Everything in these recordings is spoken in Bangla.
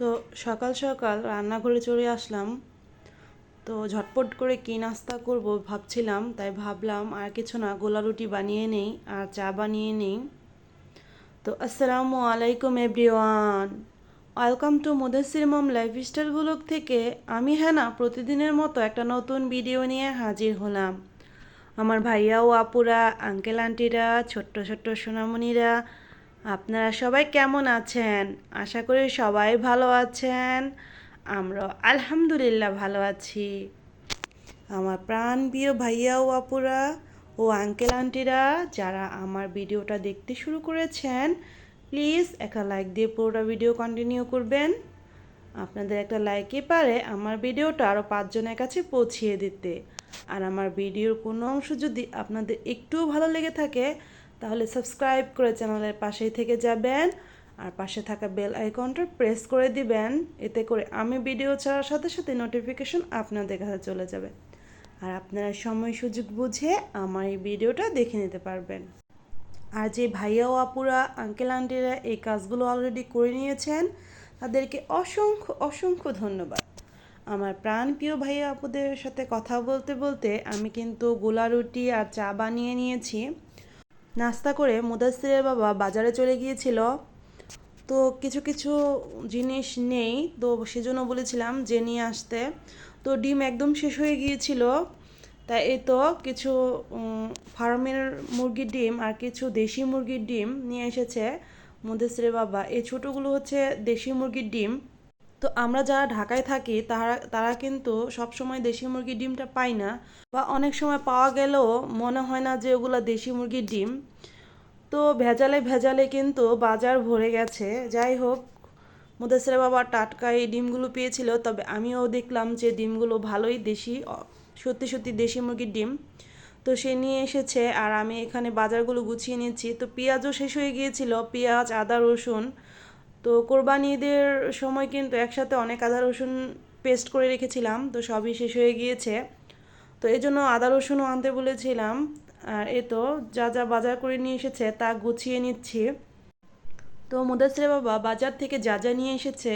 তো সকাল সকাল রান্নাঘরে চলে আসলাম। তো ঝটপট করে কী নাস্তা করব ভাবছিলাম, তাই ভাবলাম আর কিছু না গোলা রুটি বানিয়ে নেই আর চা বানিয়ে নেই। তো আসসালামু আলাইকুম everyone. Welcome to Mudasir mom lifestyle blog থেকে আমি হ্যাঁ না প্রতিদিনের মতো একটা নতুন ভিডিও নিয়ে হাজির হলাম। আমার ভাইয়া ও আপুরা, আঙ্কেল আন্টিরা, ছোট্ট ছোট্ট সোনামণিরা আপনারা সবাই কেমন আছেন? আশা করি সবাই ভালো আছেন। আমরা আলহামদুলিল্লাহ ভালো আছি। আমার প্রাণ প্রিয় ভাইয়া ও আপুরা ও আঙ্কেল আন্টিরা যারা আমার ভিডিওটা দেখতে শুরু করেছেন প্লিজ একটা লাইক দিয়ে পুরোটা ভিডিও কন্টিনিউ করবেন। আপনাদের একটা লাইকই পারে আমার ভিডিওটা আরও পাঁচজনের কাছে পৌঁছিয়ে দিতে। আর আমার ভিডিওর কোনো অংশ যদি আপনাদের একটুও ভালো লেগে থাকে তাহলে সাবস্ক্রাইব করে চ্যানেলের পাশেই থেকে যাবেন আর পাশে থাকা বেল আইকনটা প্রেস করে দিবেন। এতে করে আমি ভিডিও ছাড়ার সাথে সাথে নোটিফিকেশন আপনাদের কাছে চলে যাবে। আর আপনারা সময় সুযোগ বুঝে আমার এই ভিডিওটা দেখে নিতে পারবেন। আর যে ভাইয়া ও আপুরা আঙ্কেল আন্টিরা এই কাজগুলো অলরেডি করে নিয়েছেন, তাদেরকে অসংখ্য অসংখ্য ধন্যবাদ। আমার প্রাণ প্রিয় ভাইয়া আপুদের সাথে কথা বলতে বলতে আমি কিন্তু গোলা রুটি আর চা বানিয়ে নিয়েছি। নাস্তা করে মুদাসিরের বাবা বাজারে চলে গিয়েছিল। তো কিছু কিছু জিনিস নেই, তো সেজন্য বলেছিলাম যে নিয়ে আসতে। তো ডিম একদম শেষ হয়ে গিয়েছিল। তাই এই তো কিছু ফার্মের মুরগির ডিম আর কিছু দেশি মুরগির ডিম নিয়ে এসেছে মুদেসরে বাবা। এই ছোটোগুলো হচ্ছে দেশি মুরগির ডিম। তো আমরা যারা ঢাকায় থাকি, তারা তারা কিন্তু সবসময় দেশি মুরগির ডিমটা পাই না বা অনেক সময় পাওয়া গেলেও মনে হয় না যে ওগুলো দেশি মুরগির ডিম। তো ভেজালে ভেজালে কিন্তু বাজার ভরে গেছে। যাই হোক, মুদাসের বাবা টাটকা এই ডিমগুলো পেয়েছিল, তবে আমিও দেখলাম যে ডিমগুলো ভালোই দেশি সত্যি সত্যি দেশি মুরগির ডিম। তো সে নিয়ে এসেছে আর আমি এখানে বাজারগুলো গুছিয়ে নিচ্ছি। তো পেঁয়াজও শেষ হয়ে গিয়েছিল, পেঁয়াজ, আদা, রসুন তো কোরবানি ঈদের সময় কিন্তু একসাথে অনেক আদা রসুন পেস্ট করে রেখেছিলাম, তো সবই শেষ হয়ে গিয়েছে। তো এই জন্য আদা রসুনও আনতে বলেছিলাম, আর এ তো যা যা বাজার করে নিয়ে এসেছে তা গুছিয়ে নিচ্ছি। তো মুদাসরে বাবা বাজার থেকে যা যা নিয়ে এসেছে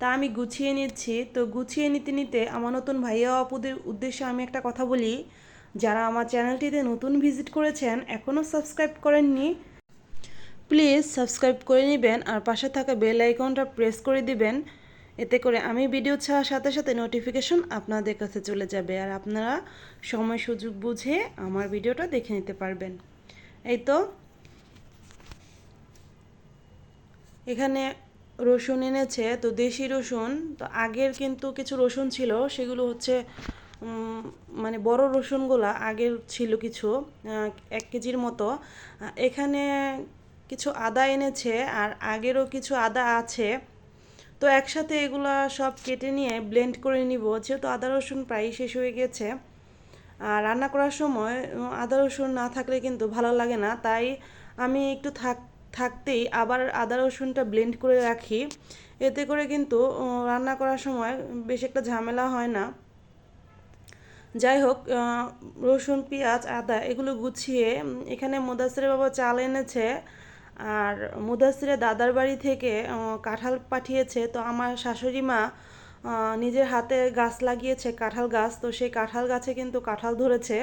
তা আমি গুছিয়ে নিচ্ছি। তো গুছিয়ে নিতে নিতে আমার নতুন ভাইয়া আপুদের উদ্দেশ্যে আমি একটা কথা বলি। যারা আমার চ্যানেলটিতে নতুন ভিজিট করেছেন, এখনও সাবস্ক্রাইব করেননি প্লিজ সাবস্ক্রাইব করে নেবেন আর পাশে থাকা বেল আইকনটা প্রেস করে দিবেন। এতে করে আমি ভিডিও ছাড়ার সাথে সাথে নোটিফিকেশন আপনাদের কাছে চলে যাবে আর আপনারা সময় সুযোগ বুঝে আমার ভিডিওটা দেখে নিতে পারবেন। এই তো। এখানে রসুন এনেছে, তো দেশি রসুন। তো আগের কিন্তু কিছু রসুন ছিল, সেগুলো হচ্ছে মানে বড় রসুনগুলা আগের ছিল কিছু এক কেজির মতো। এখানে কিছু আদা এনেছে আর আগেরও কিছু আদা আছে। তো একসাথে এগুলা সব কেটে নিয়ে ব্লেন্ড করে নিব। যেহেতু আদা, রসুন প্রায় শেষ হয়ে গেছে। আর রান্না করার সময় আদা, রসুন না থাকলে কিন্তু ভালো লাগে না। তাই আমি একটু থাক, থাকতেই আবার আদা, রসুনটা ব্লেন্ড করে রাখি। এতে করে কিন্তু রান্না করার সময় বেশ একটা ঝামেলা হয় না। যাই হোক রসুন, পেঁয়াজ, আদা এগুলো গুছিয়ে এখানে মোদাসিরের বাবা চাল এনেছে। আর মুদাসিরের দাদার বাড়ি থেকে কাঁঠাল পাঠিয়েছে। তো আমার শাশুড়ি মা নিজের হাতে গাছ লাগিয়েছে, কাঁঠাল গাছ। তো সেই কাঁঠাল গাছে কিন্তু কাঁঠাল ধরেছে।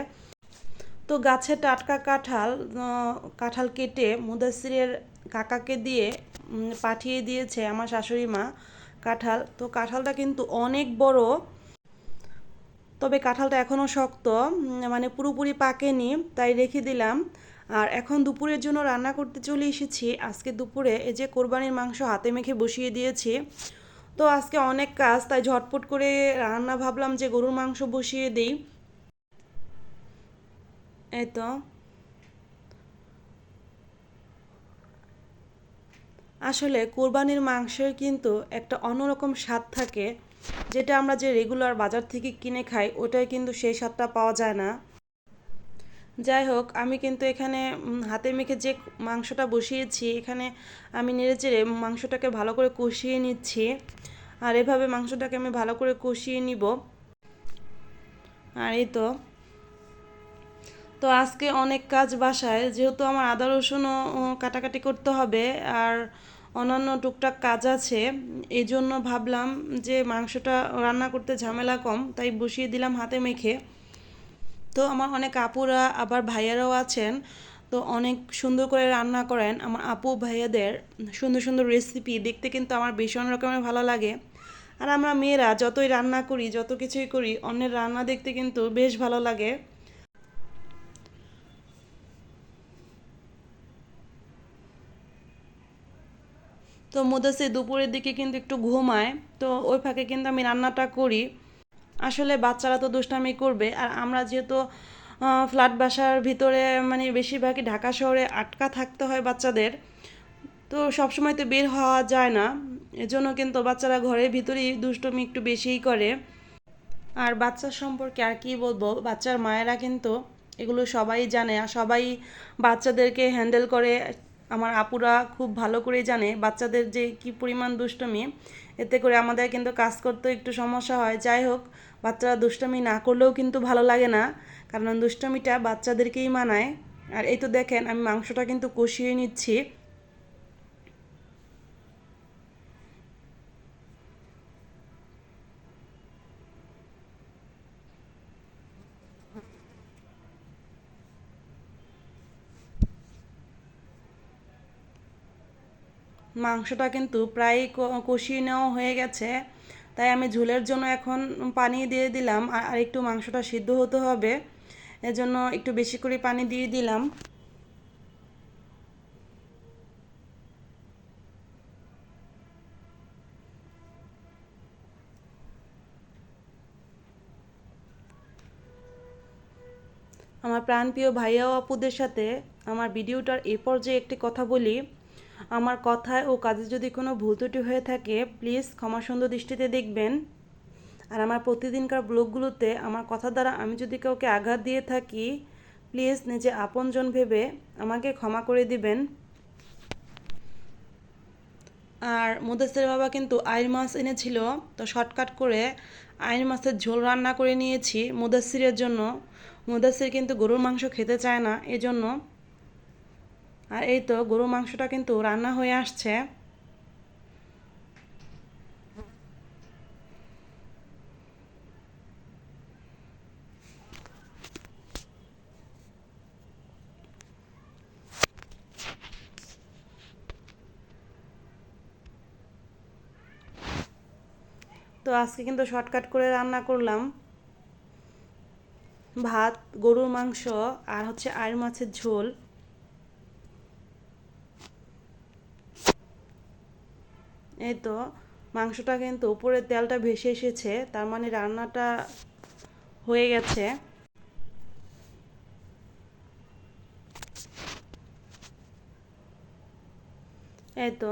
তো গাছে টাটকা কাঁঠাল কাঁঠাল কেটে মুদাসিরের কাকাকে দিয়ে পাঠিয়ে দিয়েছে আমার শাশুড়ি মা কাঁঠাল। তো কাঁঠালটা কিন্তু অনেক বড়। তবে কাঁঠালটা এখনও শক্ত মানে পুরোপুরি পাকেনি, তাই রেখে দিলাম। আর এখন দুপুরের জন্য রান্না করতে চলে এসেছি। আজকে দুপুরে এই যে কোরবানির মাংস হাতে মেখে বসিয়ে দিয়েছি। তো আজকে অনেক কাজ, তাই ঝটপট করে রান্না ভাবলাম যে গরুর মাংস বসিয়ে দিই। এই তো। আসলে কোরবানির মাংসের কিন্তু একটা অন্যরকম স্বাদ থাকে। যেটা আমরা যে রেগুলার বাজার থেকে কিনে খাই ওটাই কিন্তু সেই স্বাদটা পাওয়া যায় না। যাই হোক, আমি কিন্তু এখানে হাতে মেখে যে মাংসটা বসিয়েছি, এখানে আমি নেড়ে চেড়ে মাংসটাকে ভালো করে কষিয়ে নিচ্ছি। আর এভাবে মাংসটাকে আমি ভালো করে কষিয়ে নিব। আর এই তো। তো আজকে অনেক কাজ বাসায়, যেহেতু আমার আদা রসুনও কাটাকাটি করতে হবে, আর অন্যান্য টুকটাক কাজ আছে এই জন্য ভাবলাম যে মাংসটা রান্না করতে ঝামেলা কম, তাই বসিয়ে দিলাম হাতে মেখে। তো আমার অনেক আপুরা, আবার ভাইয়ারাও আছেন, তো অনেক সুন্দর করে রান্না করেন। আমার আপু, ভাইয়াদের সুন্দর সুন্দর রেসিপি দেখতে কিন্তু আমার ভীষণ রকমের ভালো লাগে। আর আমরা মেয়েরা যতই রান্না করি, যত কিছুই করি, অন্যের রান্না দেখতে কিন্তু বেশ ভালো লাগে। তো মধ্যে দুপুরের দিকে কিন্তু একটু ঘুমায়, তো ওই ফাঁকে কিন্তু আমি রান্নাটা করি। আসলে বাচ্চারা তো দুষ্টামি করবে। আর আমরা যেহেতু ফ্ল্যাট বাসার ভিতরে মানে বেশিরভাগই ঢাকা শহরে আটকা থাকতে হয় বাচ্চাদের, তো সবসময় তো বের হওয়া যায় না। এজন্য কিন্তু বাচ্চারা ঘরের ভিতরেই দুষ্টমি একটু বেশিই করে। আর বাচ্চার সম্পর্কে আর কি বলব? বাচ্চার মায়েরা কিন্তু এগুলো সবাই জানে। আর সবাই বাচ্চাদেরকে হ্যান্ডেল করে। আমার আপুরা খুব ভালো করেই জানে বাচ্চাদের যে কি পরিমাণ দুষ্টমি। এতে করে আমাদের কিন্তু কাজ করতেও একটু সমস্যা হয়। যাই হোক, বাচ্চারা দুষ্টমি না করলেও কিন্তু ভালো লাগে না, কারণ দুষ্টমিটা বাচ্চাদেরকেই মানায়। আর এই তো দেখেন, আমি মাংসটা কিন্তু কষিয়ে নিচ্ছি। মাংসটা কিন্তু প্রায় কষিয়ে নেওয়া হয়ে গেছে। তাই আমি ঝোলের জন্য এখন পানি দিয়ে দিলাম। আর একটু মাংসটা সিদ্ধ হতে হবে। এজন্য একটু বেশি করে পানি দিয়ে দিলাম। আমার প্রাণপ্রিয় ভাইয়া ও আপুদের সাথে আমার ভিডিওটার এ পর্যায়ে একটি কথা বলি। আমার কথায় ও কাজে যদি কোনো ভুল ত্রুটি হয়ে থাকে প্লিজ ক্ষমা সুন্দর দৃষ্টিতে দেখবেন। আর আমার প্রতিদিনকার ব্লগগুলোতে আমার কথা দ্বারা আমি যদি কাউকে আঘাত দিয়ে থাকি প্লিজ নিজে আপনজন ভেবে আমাকে ক্ষমা করে দিবেন। আর মুদাসের বাবা কিন্তু আইর মাছ এনেছিল, তো শর্টকাট করে আইর মাছের ঝোল রান্না করে নিয়েছি মুদাসিরের জন্য। মুদাসির কিন্তু গরুর মাংস খেতে চায় না, এজন্য আর এই তো গরু মাংসটা কিন্তু রান্না হয়ে আসছে। তো আজকে কিন্তু শর্টকাট করে রান্না করলাম। ভাত, গরুর মাংস আর হচ্ছে আয়ের মাছের ঝোল। এই তো মাংসটা কিন্তু উপরে তেলটা ভেসে এসেছে, তার মানে রান্নাটা হয়ে গেছে। এই তো।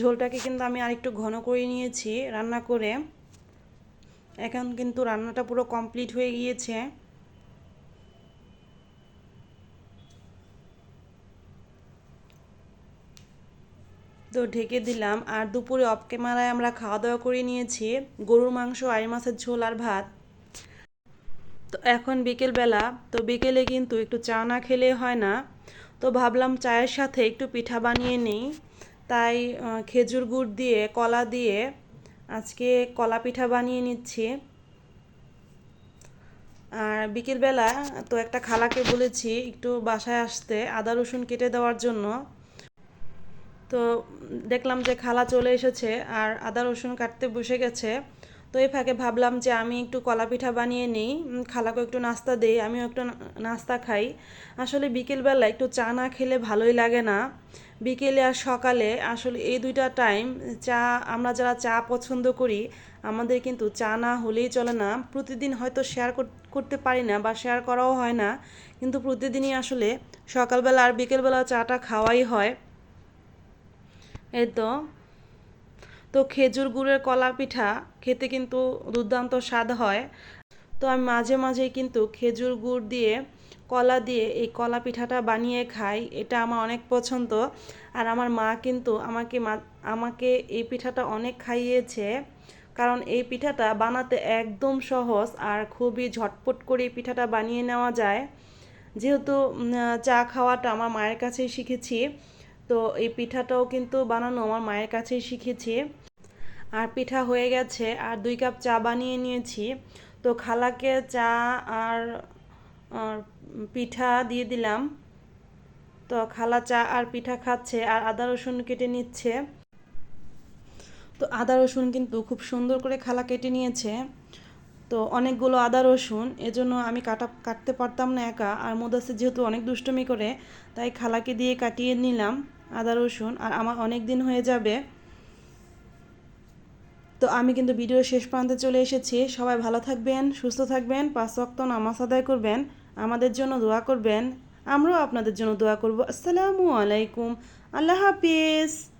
ঝোলটাকে কিন্তু আমি আরেকটু ঘন করে নিয়েছি রান্না করে। এখন কিন্তু রান্নাটা পুরো কমপ্লিট হয়ে গিয়েছে। তো ঢেকে দিলাম। আর দুপুরে অফ ক্যামেরায় আমরা খাওয়া দাওয়া করে নিয়েছি। গরুর মাংস, আড়ি মাছের ঝোল আর ভাত। তো এখন বিকেলবেলা। তো বিকেলে কিন্তু একটু চা না খেলে হয় না। তো ভাবলাম চায়ের সাথে একটু পিঠা বানিয়ে নিই। তাই খেজুর গুড় দিয়ে, কলা দিয়ে আজকে কলা পিঠা বানিয়ে নিচ্ছি। আর বিকেলবেলা তো একটা খালাকে বলেছি একটু বাসায় আসতে, আদা রসুন কেটে দেওয়ার জন্য। তো দেখলাম যে খালা চলে এসেছে আর আদা রসুন কাটতে বসে গেছে। তো এই ফাঁকে ভাবলাম যে আমি একটু কলা পিঠা বানিয়ে নিই খালাকে একটু নাস্তা দিই, আমিও একটু নাস্তা খাই। আসলে বিকেলবেলা একটু চা না খেলে ভালোই লাগে না। বিকেলে আর সকালে আসলে এই দুইটা টাইম চা, আমরা যারা চা পছন্দ করি, আমাদের কিন্তু চা না হলেই চলে না। প্রতিদিন হয়তো শেয়ার করতে পারি না বা শেয়ার করাও হয় না। কিন্তু প্রতিদিনই আসলে সকালবেলা আর বিকেলবেলা চাটা খাওয়াই হয়। এই তো। তো খেজুর গুড়ের কলা পিঠা খেতে কিন্তু দুর্দান্ত স্বাদ হয়। তো আমি মাঝে মাঝে কিন্তু খেজুর গুড় দিয়ে, কলা দিয়ে এই কলা পিঠাটা বানিয়ে খাই। এটা আমার অনেক পছন্দ। আর আমার মা কিন্তু আমাকে আমাকে এই পিঠাটা অনেক খাইয়েছে। কারণ এই পিঠাটা বানাতে একদম সহজ আর খুবই ঝটপট করে এই পিঠাটা বানিয়ে নেওয়া যায়। যেহেতু চা খাওয়াটা আমার মায়ের কাছেই শিখেছি। তো এই পিঠাটাও কিন্তু বানানো আমার মায়ের কাছেই শিখেছি। আর পিঠা হয়ে গেছে, আর দুই কাপ চা বানিয়ে নিয়েছি। তো খালাকে চা আর পিঠা দিয়ে দিলাম। তো খালা চা আর পিঠা খাচ্ছে আর আদা রসুন কেটে নিচ্ছে। তো আদা রসুন কিন্তু খুব সুন্দর করে খালা কেটে নিয়েছে। তো অনেকগুলো আদা, রসুন, এজন্য আমি কাটা কাটতে পারতাম না একা। আর মোদাসে যেহেতু অনেক দুষ্টমি করে, তাই খালাকে দিয়ে কাটিয়ে নিলাম আদা, রসুন। আর আমার অনেক দিন হয়ে যাবে। তো আমি কিন্তু ভিডিও শেষ প্রান্তে চলে এসেছি। সবাই ভালো থাকবেন, সুস্থ থাকবেন, পাঁচ ওয়াক্ত নামাজ আদায় করবেন, আমাদের জন্য দোয়া করবেন। আমরাও আপনাদের জন্য দোয়া করব। আসসালামু আলাইকুম। আল্লাহ হাফিজ।